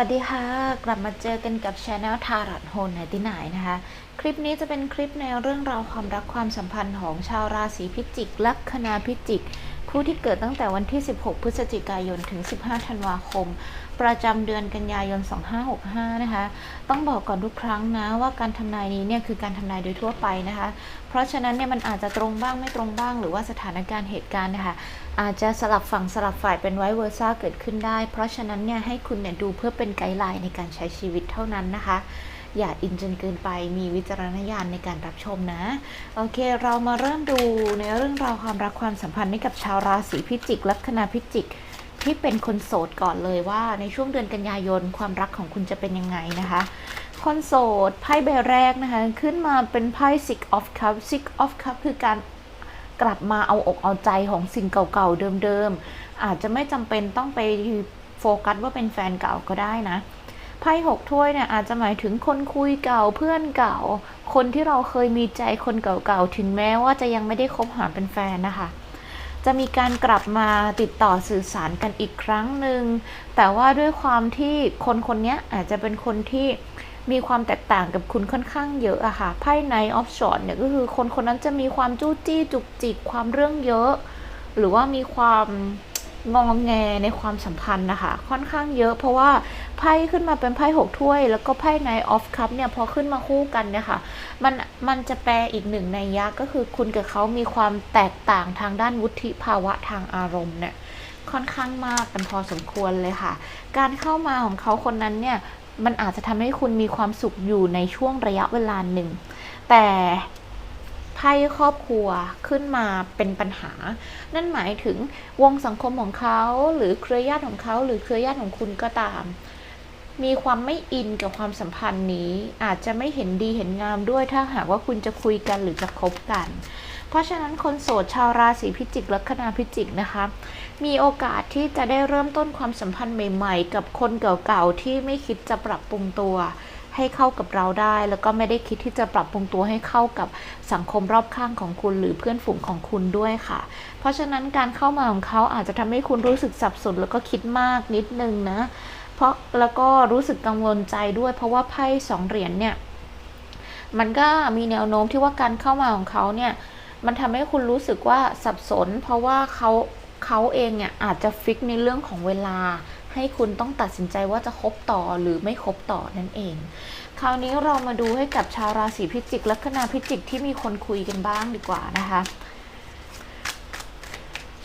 วัสดีค่ะ กลับมาเจอกันกับช anel ทารัตโฮนในที่ไหนนะคะ คลิปนี้จะเป็นคลิปในเรื่องราวความรักความสัมพันธ์ของชาวราศีพิจิก ลัคนาพิจิก ผู้ที่เกิดตั้งแต่วันที่ 16 พฤศจิกายน ถึง 15 ธันวาคม ประจำเดือนกันยายน 2565 นะคะ ต้องบอกก่อนทุกครั้งนะว่าการทำนายนี้เนี่ยคือการทำนายโดยทั่วไปนะคะ เพราะฉะนั้นเนี่ยมันอาจจะตรงบ้างไม่ตรงบ้าง หรือว่าสถานการณ์เหตุการณ์นะคะอาจจะสลับฝั่งสลับฝ่ายเป็นไวเวอร์ซ่าเกิดขึ้นได้ เพราะฉะนั้นเนี่ยให้คุณเนี่ยดูเพื่อเป็นไกด์ไลน์ในการใช้ชีวิตเท่านั้นนะคะ อย่าอินจนเกินไปมีวิจารณญาณในการรับชมนะ โอเค เรามาเริ่มดูในเรื่องราวความรักความสัมพันธ์ให้กับชาวราศีพิจิกลัคนาพิจิกที่เป็นคนโสดก่อนเลยว่าในช่วงเดือนกันยายนความรักของคุณจะเป็นยังไงนะคะ คนโสดไพ่ใบแรกนะคะ ขึ้นมาเป็นไพ่ six of cups six of cups คือการกลับมาเอาอกเอาใจของสิ่งเก่าๆเดิมๆ อาจจะไม่จำเป็นต้องไปโฟกัสว่าเป็นแฟนเก่าก็ได้นะ ไพ่หกถ้วยเนี่ยอาจจะหมายถึงคนคุยเก่าเพื่อนเก่า คนที่เราเคยมีใจคนเก่าๆถึงแม้ว่าจะยังไม่ได้คบหาเป็นแฟนนะคะจะมีการกลับมาติดต่อสื่อสารกันอีกครั้งหนึ่งแต่ว่าด้วยความที่คนคนนี้อาจจะเป็นคนที่มีความแตกต่างกับคุณค่อนข้างเยอะอะค่ะไพ่ไนออฟชอตเนี่ยก็คือคนคนนั้นจะมีความจู้จี้จุกจิกความเรื่องเยอะ หรือว่ามีความ งองแงในความสัมพันธ์นะคะ ค่อนข้างเยอะ เพราะว่าไพ่ขึ้นมาเป็นไพ่หกถ้วย แล้วก็ไพ่ไนออฟคัพเนี่ยพอขึ้นมาคู่กันเนี่ยค่ะมันมันจะแปลอีกหนึ่งในยะก็คือคุณกับเขามีความแตกต่างทางด้านวุฒิภาวะทางอารมณ์เนี่ยค่อนข้างมากกันพอสมควรเลยค่ะ การเข้ามาของเขาคนนั้นเนี่ยมันอาจจะทำให้คุณมีความสุขอยู่ในช่วงระยะเวลาหนึ่ง แต่ ไพ่ครอบครัวขึ้นมาเป็นปัญหา นั่นหมายถึงวงสังคมของเขาหรือเครือญาติของเขา หรือเครือญาติของคุณก็ตาม มีความไม่อินกับความสัมพันธ์นี้ อาจจะไม่เห็นดีเห็นงามด้วยถ้าหากว่าคุณจะคุยกันหรือจะคบกัน เพราะฉะนั้นคนโสดชาวราศีพิจิกลัคนาพิจิกนะคะ มีโอกาสที่จะได้เริ่มต้นความสัมพันธ์ใหม่ ๆ กับคนเก่าๆที่ไม่คิดจะปรับปรุงตัว ให้เข้ากับเราได้ แล้วก็ไม่ได้คิดที่จะปรับปรุงตัวให้เข้ากับสังคมรอบข้างของคุณ หรือเพื่อนฝูงของคุณด้วยค่ะ เพราะฉะนั้นการเข้ามาของเขาอาจจะทำให้คุณรู้สึกสับสนแล้วก็คิดมากนิดนึงนะ เพราะแล้วก็รู้สึกกังวลใจด้วย เพราะว่าไพ่สองเหรียญเนี่ยมันก็มีแนวโน้มที่ว่าการเข้ามาของเขาเนี่ยมันทำให้คุณรู้สึกว่าสับสน เพราะว่าเขาเขาเองเนี่ยอาจจะฟิกในเรื่องของเวลา ให้คุณต้องตัดสินใจว่าจะคบต่อหรือไม่คบต่อนั่นเอง คราวนี้เรามาดูให้กับชาวราศีพิจิกลัคนาพิจิกที่มีคนคุยกันบ้างดีกว่านะคะ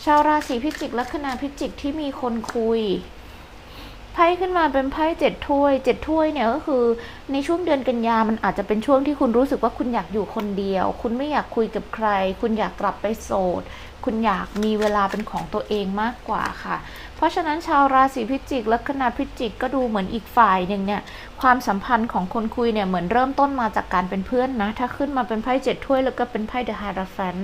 ชาวราศีพิจิกลัคนาพิจิกที่มีคนคุยไพ่ขึ้นมาเป็นไพ่เจ็ดถ้วยเจ็ดถ้วยเนี่ยก็คือในช่วงเดือนกันยามันอาจจะเป็นช่วงที่คุณรู้สึกว่าคุณอยากอยู่คนเดียว คุณไม่อยากคุยกับใคร คุณอยากกลับไปโสด คุณอยากมีเวลาเป็นของตัวเองมากกว่าค่ะ ราะฉะนั้นชาวราศีพิจิกลัคนาพิจิกก็ดูเหมือนอีกฝ่ายหนึ่งเนี่ยความสัมพันธ์ของคนคุยเนี่ยเหมือนเริ่มต้นมาจากการเป็นเพื่อนนะ ถ้าขึ้นมาเป็นไพ่เจ็ดถ้วยแล้วก็เป็นไพ่เดอะฮาราฟัน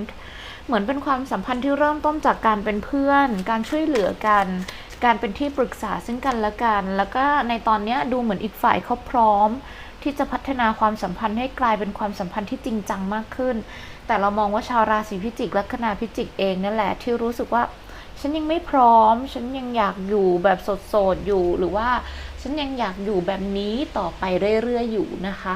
เหมือนเป็นความสัมพันธ์ที่เริ่มต้นจากการเป็นเพื่อน การช่วยเหลือกัน การเป็นที่ปรึกษาซึ่งกันและกัน แล้วก็ในตอนนี้ดูเหมือนอีกฝ่ายเขาพร้อม ที่จะพัฒนาความสัมพันธ์ให้กลายเป็นความสัมพันธ์ที่จริงจังมากขึ้น แต่เรามองว่าชาวราศีพิจิกลัคนาพิจิกเองนั่นแหละที่รู้สึกว่า ฉันยังไม่พร้อม ฉันยังอยากอยู่แบบโสดๆอยู่หรือว่าฉันยังอยากอยู่แบบนี้ต่อไปเรื่อยๆอยู่นะคะ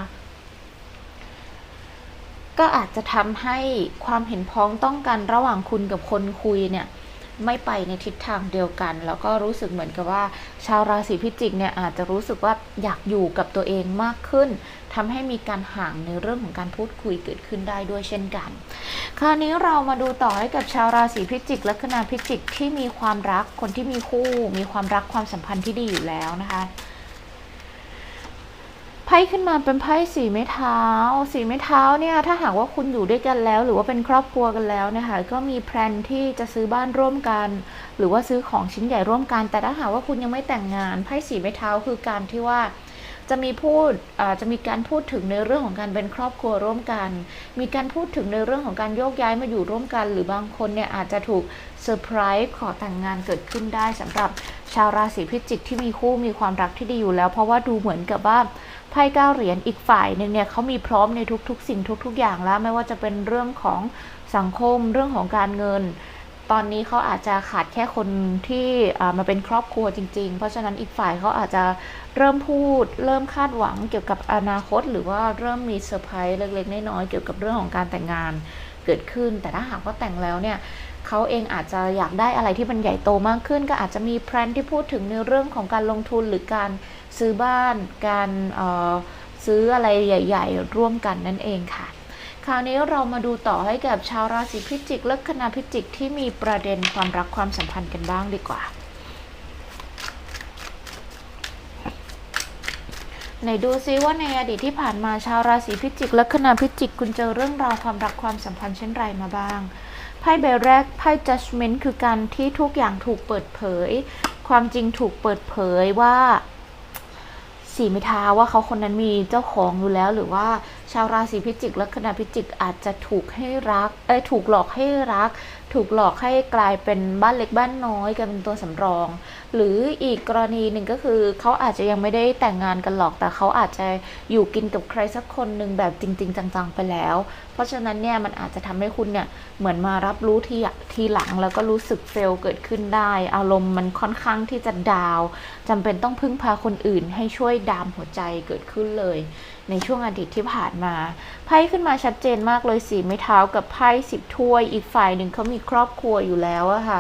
ก็อาจจะทำให้ความเห็นพ้องต้องกันระหว่างคุณกับคนคุยเนี่ย ไม่ไปในทิศทางเดียวกัน แล้วก็รู้สึกเหมือนกับว่า ชาวราศีพิจิกเนี่ยอาจจะรู้สึกว่าอยากอยู่กับตัวเองมากขึ้นทำให้มีการห่างในเรื่องของการพูดคุยเกิดขึ้นได้ด้วยเช่นกัน คราวนี้เรามาดูต่อให้กับชาวราศีพิจิกลัคนาพิจิกที่มีความรักคนที่มีคู่ มีความรักความสัมพันธ์ที่ดีอยู่แล้วนะคะ พ่ขึ้นมาเป็นไพ่สีไม้เท้า สีไม้เท้าเนี่ยถ้าหากว่าคุณอยู่ด้วยกันแล้ว หรือว่าเป็นครอบครัวกันแล้วนะคะก็มีแพลนที่จะซื้อบ้านร่วมกัน หรือว่าซื้อของชิ้นใหญ่ร่วมกัน แต่ถ้าหากว่าคุณยังไม่แต่งงานไพ่สีไม้เท้าคือการที่ว่า จะมีพูดจะมีการพูดถึงในเรื่องของการเป็นครอบครัวร่วมกัน มีการพูดถึงในเรื่องของการโยกย้ายมาอยู่ร่วมกัน หรือบางคนเนี่ยอาจจะถูกเซอร์ไพรส์ขอแต่งงานเกิดขึ้นได้สำหรับชาวราศีพิจิกที่มีคู่มีความรักที่ดีอยู่แล้ว เพราะว่าดูเหมือนกับว่าไพ่เก้าเหรียญอีกฝ่ายหนึ่งเนี่ยเขามีพร้อมในทุกๆ สิ่งทุก ๆ อย่างแล้วไม่ว่าจะเป็นเรื่องของสังคมเรื่องของการเงิน ตอนนี้เขาอาจจะขาดแค่คนที่มาเป็นครอบครัวจริง ๆ เพราะฉะนั้นอีกฝ่ายเขาอาจจะเริ่มพูด เริ่มคาดหวังเกี่ยวกับอนาคต หรือว่าเริ่มมีเซอร์ไพรส์เล็กๆน้อยๆเกี่ยวกับเรื่องของการแต่งงานเกิดขึ้น แต่ถ้าหากว่าแต่งแล้วเนี่ยเขาเองอาจจะอยากได้อะไรที่มันใหญ่โตมากขึ้น ก็อาจจะมีแพลนที่พูดถึงในเรื่องของการลงทุนหรือการซื้อบ้าน การซื้ออะไรใหญ่ ๆ ร่วมกันนั่นเองค่ะ คราวนี้เรามาดูต่อให้กับชาวราศีพิจิก และคณะพิจิกที่มีประเด็นความรักความสัมพันธ์กันบ้างดีกว่า ไหนดูซิว่าในอดีตที่ผ่านมาชาวราศีพิจิก และคณะพิจิก คุณเจอเรื่องราวความรักความสัมพันธ์เช่นไรมาบ้างไพ่ใบแรกไพ่ judgment คือการที่ทุกอย่างถูกเปิดเผย ความจริงถูกเปิดเผยว่าสีไม่ท้าว่าเขาคนนั้นมีเจ้าของอยู่แล้วหรือว่าชาวราศีพิจิกและคณะพิจิกอาจจะถูกให้รักเอ้ยถูกหลอกให้รัก ถูกหลอกให้กลายเป็นบ้านเล็กบ้านน้อยกลายเป็นตัวสำรอง หรืออีกกรณีหนึ่งก็คือเขาอาจจะยังไม่ได้แต่งงานกันหรอกแต่เขาอาจจะอยู่กินกับใครสักคนหนึ่งแบบจริง ๆ จัง ๆ ไปแล้ว เพราะฉะนั้นเนี่ยมันอาจจะทำให้คุณเนี่ยเหมือนมารับรู้ทีทีหลังแล้วก็รู้สึกเฟลเกิดขึ้นได้ อารมณ์มันค่อนข้างที่จะดาวจำเป็นต้องพึ่งพาคนอื่นให้ช่วยดามหัวใจเกิดขึ้นเลย ในช่วงอดีตที่ผ่านมาไพ่ขึ้นมาชัดเจนมากเลยสีไม้เท้ากับไพ่สิบถ้วย อีกฝ่ายหนึ่งเขามีครอบครัวอยู่แล้วอะค่ะ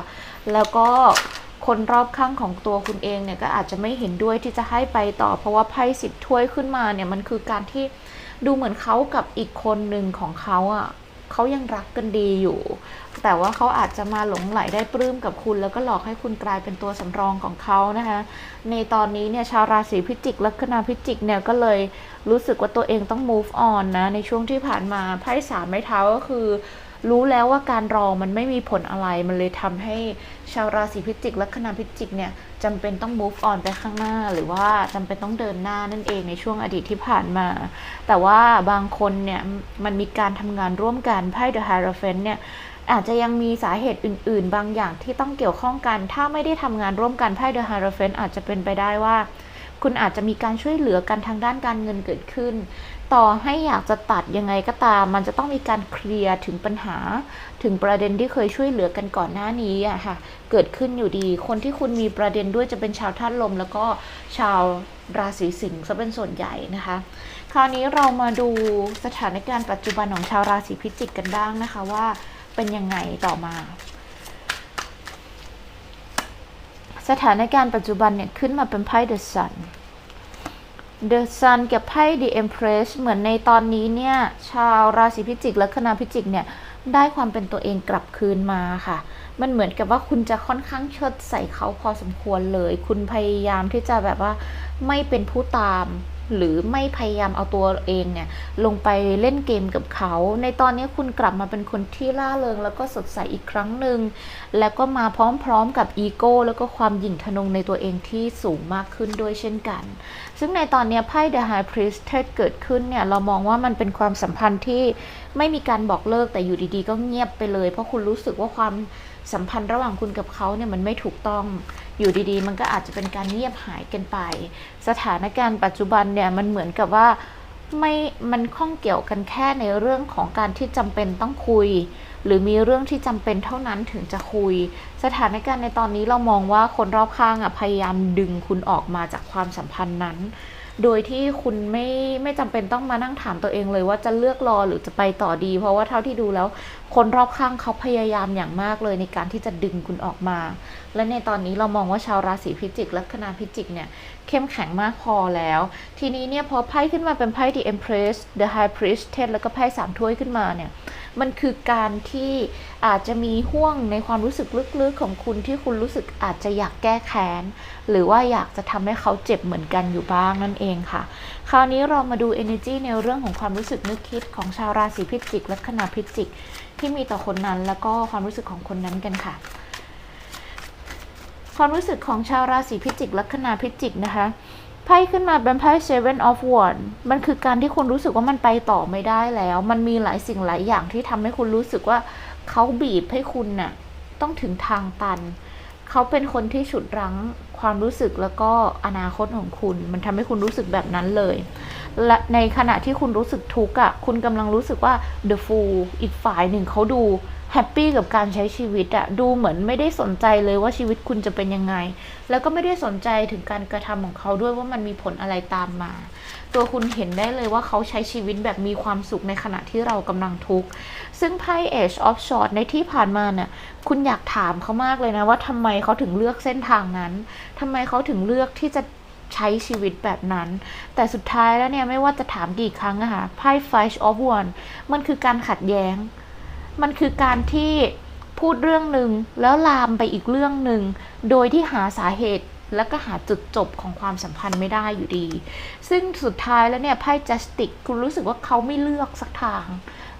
แล้วก็คนรอบข้างของตัวคุณเองเนี่ยก็อาจจะไม่เห็นด้วยที่จะให้ไปต่อ เพราะว่าไพ่สิบถ้วยขึ้นมาเนี่ยมันคือการที่ดูเหมือนเขากับอีกคนหนึ่งของเขาอะ เขายังรักกันดีอยู่ แต่ว่าเขาอาจจะมาหลงไหลได้ปลื้มกับคุณ แล้วก็หลอกให้คุณกลายเป็นตัวสำรองของเขานะคะ ในตอนนี้เนี่ยชาวราศีพิจิกและคณะพิจิกเนี่ยก็เลยรู้สึกว่าตัวเองต้อง move on นะในช่วงที่ผ่านมาไพ่สามไม้เท้าก็คือ รู้แล้วว่าการรอมันไม่มีผลอะไร มันเลยทำให้ชาวราศีพิจิกและคณะพิจิกเนี่ยจำเป็นต้อง move on ไปข้างหน้า หรือว่าจำเป็นต้องเดินหน้านั่นเองในช่วงอดีตที่ผ่านมา แต่ว่าบางคนเนี่ยมันมีการทำงานร่วมกันไพ่ The Hierophant เนี่ยอาจจะยังมีสาเหตุอื่น ๆ บางอย่างที่ต้องเกี่ยวข้องกัน ถ้าไม่ได้ทำงานร่วมกันไพ่ The Hierophant อาจจะเป็นไปได้ว่า คุณอาจจะมีการช่วยเหลือกันทางด้านการเงินเกิดขึ้น ต่อให้อยากจะตัดยังไงก็ตาม มันจะต้องมีการเคลียร์ถึงปัญหา ถึงประเด็นที่เคยช่วยเหลือกันก่อนหน้านี้อะค่ะ เกิดขึ้นอยู่ดี คนที่คุณมีประเด็นด้วยจะเป็นชาวธาตุลม แล้วก็ชาวราศีสิงห์ซะเป็นส่วนใหญ่นะคะ คราวนี้เรามาดูสถานการณ์ปัจจุบันของชาวราศีพิจิกกันบ้างนะคะว่าเป็นยังไงต่อมา สถานการณ์ปัจจุบันเนี่ยขึ้นมาเป็นไพ่ The Sun The Sun กับไพ่ The Empress เหมือนในตอนนี้เนี่ยชาวราศีพิจิกและคณะพิจิกเนี่ยได้ความเป็นตัวเองกลับคืนมาค่ะ มันเหมือนกับว่าคุณจะค่อนข้างเชิดใส่เขาพอสมควรเลย คุณพยายามที่จะแบบว่าไม่เป็นผู้ตาม หรือไม่พยายามเอาตัวเองเนี่ยลงไปเล่นเกมกับเขา ในตอนนี้คุณกลับมาเป็นคนที่ล่าเริง แล้วก็สดใสอีกครั้งหนึ่ง แล้วก็มาพร้อมๆกับอีโก้แล้วก็ความหยิ่งทะนงในตัวเองที่สูงมากขึ้นด้วยเช่นกัน ซึ่งในตอนนี้ไพ่ The High Priestess เกิดขึ้นเนี่ยเรามองว่ามันเป็นความสัมพันธ์ที่ไม่มีการบอกเลิกแต่อยู่ดีๆ ก็เงียบไปเลย เพราะคุณรู้สึกว่าความ สัมพันธ์ระหว่างคุณกับเขาเนี่ยมันไม่ถูกต้องอยู่ดีๆ มันก็อาจจะเป็นการเงียบหายกันไป สถานการณ์ปัจจุบันเนี่ยมันเหมือนกับว่าไม่มันข้องเกี่ยวกันแค่ในเรื่องของการที่จำเป็นต้องคุย หรือมีเรื่องที่จำเป็นเท่านั้นถึงจะคุย สถานการณ์ในตอนนี้เรามองว่าคนรอบข้างอะพยายามดึงคุณออกมาจากความสัมพันธ์นั้น โดยที่คุณไม่ไม่จำเป็นต้องมานั่งถามตัวเองเลยว่าจะเลือกรอหรือจะไปต่อดี เพราะว่าเท่าที่ดูแล้ว คนรอบข้างเขาพยายามอย่างมากเลยในการที่จะดึงคุณออกมา และในตอนนี้เรามองว่าชาวราศีพิจิกและคณะพิจิกเนี่ย เข้มแข็งมากพอแล้ว ทีนี้เนี่ยพอไพ่ขึ้นมาเป็นไพ่ The Empress The High Priestess แล้วก็ไพ่สามถ้วยขึ้นมาเนี่ยมันคือการที่อาจจะมีห่วงในความรู้สึกลึกๆของคุณที่คุณรู้สึกอาจจะอยากแก้แค้น หรือว่าอยากจะทำให้เขาเจ็บเหมือนกันอยู่บ้างนั่นเองค่ะ คราวนี้เรามาดู energy ในเรื่องของความรู้สึกนึกคิดของชาวราศีพิจิก และคณะพิจิก ที่มีต่อคนนั้นแล้วก็ความรู้สึกของคนนั้นกันค่ะ ความรู้สึกของชาวราศีพิจิกละคณะพิจิกนะคะไพ่ขึ้นมาเป็นไพ่ Seven of Wands มันคือการที่คุณรู้สึกว่ามันไปต่อไม่ได้แล้ว มันมีหลายสิ่งหลายอย่างที่ทำให้คุณรู้สึกว่าเขาบีบให้คุณน่ะต้องถึงทางตัน เขาเป็นคนที่ฉุดรั้งความรู้สึกแล้วก็อนาคตของคุณ มันทำให้คุณรู้สึกแบบนั้นเลย และในขณะที่คุณรู้สึกทุกข์อะ คุณกำลังรู้สึกว่า the fool อีกฝ่ายหนึ่งเขาดูแฮปปี้กับการใช้ชีวิตอะดูเหมือนไม่ได้สนใจเลยว่าชีวิตคุณจะเป็นยังไง แล้วก็ไม่ได้สนใจถึงการกระทำของเขาด้วยว่ามันมีผลอะไรตามมา ตัวคุณเห็นได้เลยว่าเขาใช้ชีวิตแบบมีความสุขในขณะที่เรากำลังทุกข์ ซึ่งไพ่ Age of Swords ในที่ผ่านมาเนี่ยคุณอยากถามเขามากเลยนะว่าทำไมเขาถึงเลือกเส้นทางนั้นทำไมเขาถึงเลือกที่จะใช้ชีวิตแบบนั้น แต่สุดท้ายแล้วเนี่ยไม่ว่าจะถามกี่ครั้งอะค่ะไพ่ Five of Wands มันคือการขัดแย้ง มันคือการที่พูดเรื่องหนึ่งแล้วลามไปอีกเรื่องหนึ่งโดยที่หาสาเหตุและก็หาจุดจบของความสัมพันธ์ไม่ได้อยู่ดี ซึ่งสุดท้ายแล้วเนี่ยไพ่ Justice คุณรู้สึกว่าเขาไม่เลือกสักทาง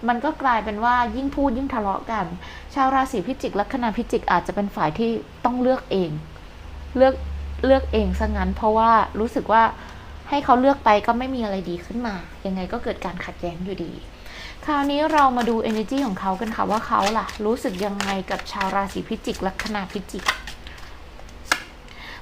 มันก็กลายเป็นว่ายิ่งพูดยิ่งทะเลาะกัน ชาวราศีพิจิกลัคนาพิจิกอาจจะเป็นฝ่ายที่ต้องเลือกเอง เลือกเลือกเองซะงั้น เพราะว่ารู้สึกว่าให้เขาเลือกไปก็ไม่มีอะไรดีขึ้นมา ยังไงก็เกิดการขัดแย้งอยู่ดี คราวนี้เรามาดู energy ของเขากันค่ะว่าเขาล่ะ รู้สึกยังไงกับชาวราศีพิจิกลัคนาพิจิก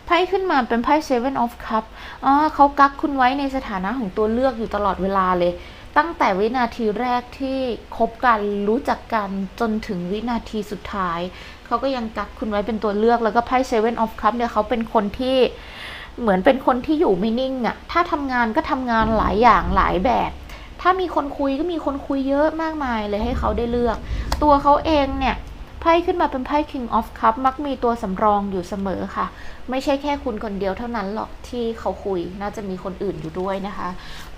ไพ่ขึ้นมาเป็นไพ่ Seven of Cup อ๋อเขากักคุณไว้ในสถานะของตัวเลือกอยู่ตลอดเวลาเลย ตั้งแต่วินาทีแรกที่คบกันรู้จักกันจนถึงวินาทีสุดท้าย เขาก็ยังกักคุณไว้เป็นตัวเลือกแล้วก็ไพ่ Seven of Cup เนี่ยเขาเป็นคนที่เหมือนเป็นคนที่อยู่ไม่นิ่งอะ่ะถ้าทำงานก็ทำงานหลายอย่างหลายแบบ ถ้ามีคนคุยก็มีคนคุยเยอะมากมายเลยให้เขาได้เลือก ตัวเขาเองเนี่ย ไพ่ขึ้นมาเป็นไพ่ King of Cup มักมีตัวสำรองอยู่เสมอค่ะ ไม่ใช่แค่คุณคนเดียวเท่านั้นหรอกที่เขาคุย น่าจะมีคนอื่นอยู่ด้วยนะคะ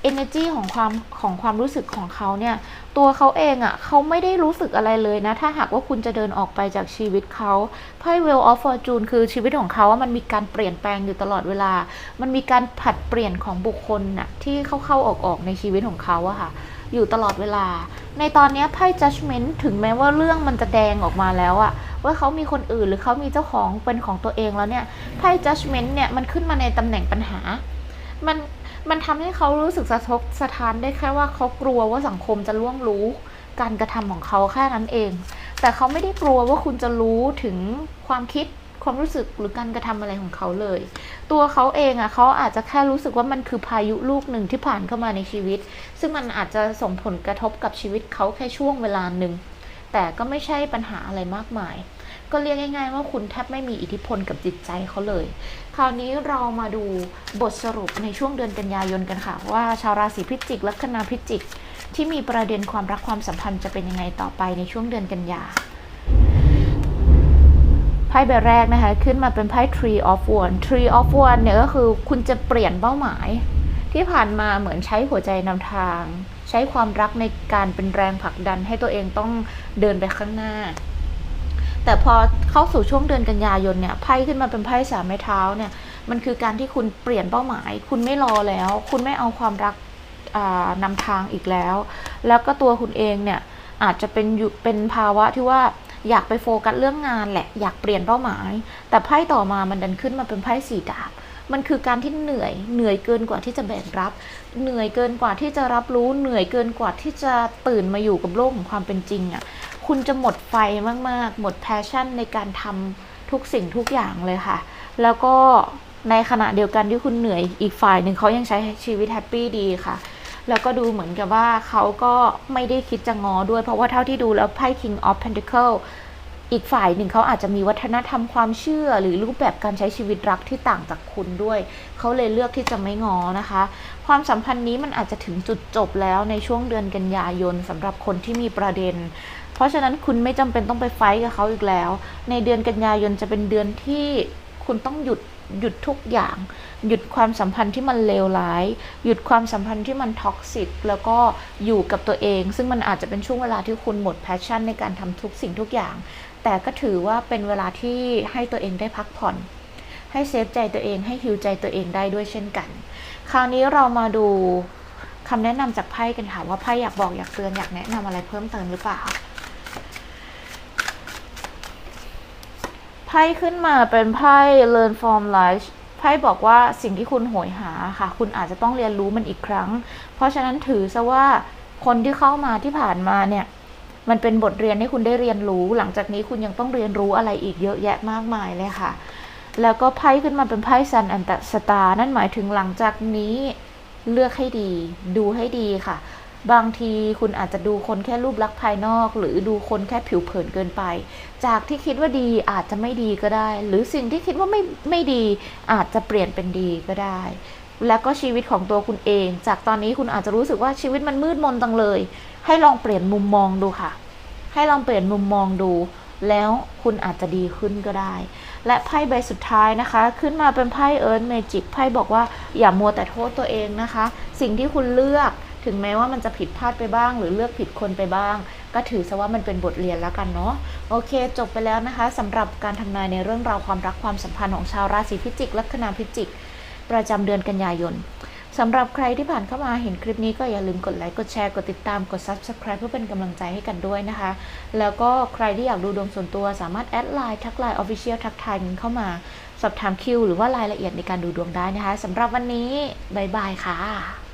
energy ของความของความรู้สึกของเขาเนี่ย ตัวเขาเองอะ่ะเขาไม่ได้รู้สึกอะไรเลยนะ ถ้าหากว่าคุณจะเดินออกไปจากชีวิตเขาไพ่ Wheel of Fortune คือชีวิตของเขาว่ามันมีการเปลี่ยนแปลงอยู่ตลอดเวลา มันมีการผัดเปลี่ยนของบุคคลน่ะที่เข้าเข้าออกออกๆในชีวิตของเขาอะค่ะ อยู่ตลอดเวลา ในตอนนี้ไพ่ judgment ถึงแม้ว่าเรื่องมันจะแดงออกมาแล้วอะว่าเขามีคนอื่นหรือเขามีเจ้าของเป็นของตัวเองแล้วเนี่ยไพ่ judgment เนี่ยมันขึ้นมาในตำแหน่งปัญหา มันมันทำให้เขารู้สึกสะทกสะท้านได้แค่ว่าเขากลัวว่าสังคมจะล่วงรู้การกระทำของเขาแค่นั้นเอง แต่เขาไม่ได้กลัวว่าคุณจะรู้ถึงความคิด ความรู้สึกหรือการกระทำอะไรของเขาเลย ตัวเขาเองอะ่ะเขาอาจจะแค่รู้สึกว่ามันคือพายุลูกหนึ่งที่ผ่านเข้ามาในชีวิต ซึ่งมันอาจจะส่งผลกระทบกับชีวิตเขาแค่ช่วงเวลาหนึ่งแต่ก็ไม่ใช่ปัญหาอะไรมากมาย ก็เรียกง่าย ๆ ว่าคุณแทบไม่มีอิทธิพลกับจิตใจเขาเลย คราวนี้เรามาดูบทสรุปในช่วงเดือนกันยายนกันค่ะ ว่าชาวราศีพิจิกและคณาพิจิกที่มีประเด็นความรักความสัมพันธ์จะเป็นยังไงต่อไปในช่วงเดือนกันยาไพ่ใบแรกนะคะ ขึ้นมาเป็นไพ่ Tree of Wands Tree of Wands เนี่ยก็คือคุณจะเปลี่ยนเป้าหมาย ที่ผ่านมาเหมือนใช้หัวใจนำทาง ใช้ความรักในการเป็นแรงผลักดันให้ตัวเองต้องเดินไปข้างหน้า แต่พอเข้าสู่ช่วงเดือนกันยายนเนี่ยไพ่ขึ้นมาเป็นไพ่สามไม้เท้าเนี่ยมันคือการที่คุณเปลี่ยนเป้าหมาย คุณไม่รอแล้ว คุณไม่เอาความรักนำทางอีกแล้ว แล้วก็ตัวคุณเองเนี่ยอาจจะเป็นอยู่เป็นภาวะที่ว่า อยากไปโฟกัสเรื่องงานแหละ อยากเปลี่ยนเป้าหมาย แต่ไพ่ต่อมามันดันขึ้นมาเป็นไพ่สี่ดาบ มันคือการที่เหนื่อย เหนื่อยเกินกว่าที่จะแบกรับ เหนื่อยเกินกว่าที่จะรับรู้ เหนื่อยเกินกว่าที่จะตื่นมาอยู่กับโลกของความเป็นจริงอะ่ะ คุณจะหมดไฟมากๆ หมดแพชชั่นในการทำทุกสิ่งทุกอย่างเลยค่ะ แล้วก็ในขณะเดียวกันที่คุณเหนื่อย อีกฝ่ายหนึ่งเขายังใช้ชีวิตแฮปปี้ดีค่ะ แล้วก็ดูเหมือนกับว่าเขาก็ไม่ได้คิดจะงอด้วย เพราะว่าเท่าที่ดูแล้วไพ่ King of Pentacle อีกฝ่ายหนึ่งเขาอาจจะมีวัฒนธรรมความเชื่อ หรือรูปแบบการใช้ชีวิตรักที่ต่างจากคุณด้วย เขาเลยเลือกที่จะไม่งอนะคะ ความสัมพันธ์นี้มันอาจจะถึงจุดจบแล้วในช่วงเดือนกันยายนสำหรับคนที่มีประเด็น เพราะฉะนั้นคุณไม่จำเป็นต้องไปไฟท์กับเขาอีกแล้ว ในเดือนกันยายนจะเป็นเดือนที่คุณต้องหยุด หยุดทุกอย่าง หยุดความสัมพันธ์ที่มันเลวร้าย หยุดความสัมพันธ์ที่มันท็อกซิกแล้วก็อยู่กับตัวเอง ซึ่งมันอาจจะเป็นช่วงเวลาที่คุณหมดแพชชั่นในการทำทุกสิ่งทุกอย่าง แต่ก็ถือว่าเป็นเวลาที่ให้ตัวเองได้พักผ่อน ให้เซฟใจตัวเองให้ฮิวใจตัวเองได้ด้วยเช่นกัน คราวนี้เรามาดูคำแนะนำจากไพ่กันค่ะว่าไพ่อยากบอกอยากเตือนอยากแนะนำอะไรเพิ่มเติมหรือเปล่า พ่ขึ้นมาเป็นไพ่ learn from life ไพ่บอกว่าสิ่งที่คุณโหยหาค่ะ คุณอาจจะต้องเรียนรู้มันอีกครั้ง เพราะฉะนั้นถือซะว่าคนที่เข้ามาที่ผ่านมาเนี่ยมันเป็นบทเรียนให้คุณได้เรียนรู้ หลังจากนี้คุณยังต้องเรียนรู้อะไรอีกเยอะแยะมากมายเลยค่ะ แล้วก็ไพ่ขึ้นมาเป็นไพ่ Sun and the Star นั่นหมายถึงหลังจากนี้เลือกให้ดี ดูให้ดีค่ะ บางทีคุณอาจจะดูคนแค่รูปลักษณ์ภายนอก หรือดูคนแค่ผิวเผินเกินไป จากที่คิดว่าดีอาจจะไม่ดีก็ได้ หรือสิ่งที่คิดว่าไม่ไม่ดี อาจจะเปลี่ยนเป็นดีก็ได้ แล้วก็ชีวิตของตัวคุณเอง จากตอนนี้คุณอาจจะรู้สึกว่าชีวิตมันมืดมนจังเลย ให้ลองเปลี่ยนมุมมองดูค่ะ ให้ลองเปลี่ยนมุมมองดู แล้วคุณอาจจะดีขึ้นก็ได้ และไพ่ใบสุดท้ายนะคะ ขึ้นมาเป็นไพ่เอิร์ธเมจิกไพ่บอกว่าอย่ามัวแต่โทษตัวเองนะคะ สิ่งที่คุณเลือก ถึงแม้ว่ามันจะผิดพลาดไปบ้าง หรือเลือกผิดคนไปบ้าง ก็ถือซะว่ามันเป็นบทเรียนแล้วกันเนาะโอเค จบไปแล้วนะคะสำหรับการทำนายในเรื่องราวความรักความสัมพันธ์ของชาวราศีพิจิก ลัคนาพิจิก ประจำเดือนกันยายนสำหรับใครที่ผ่านเข้ามาเห็นคลิปนี้ก็อย่าลืมกดไลค์ กดแชร์ กดติดตาม กด Subscribe เพื่อเป็นกำลังใจให้กันด้วยนะคะ แล้วก็ใครที่อยากดูดวงส่วนตัวสามารถแอดไลน์ทักไลน์ Official ทักทายกันเข้ามาสอบถามคิวหรือว่ารายละเอียดในการดูดวงได้นะคะสำหรับวันนี้ บ๊ายบายค่ะ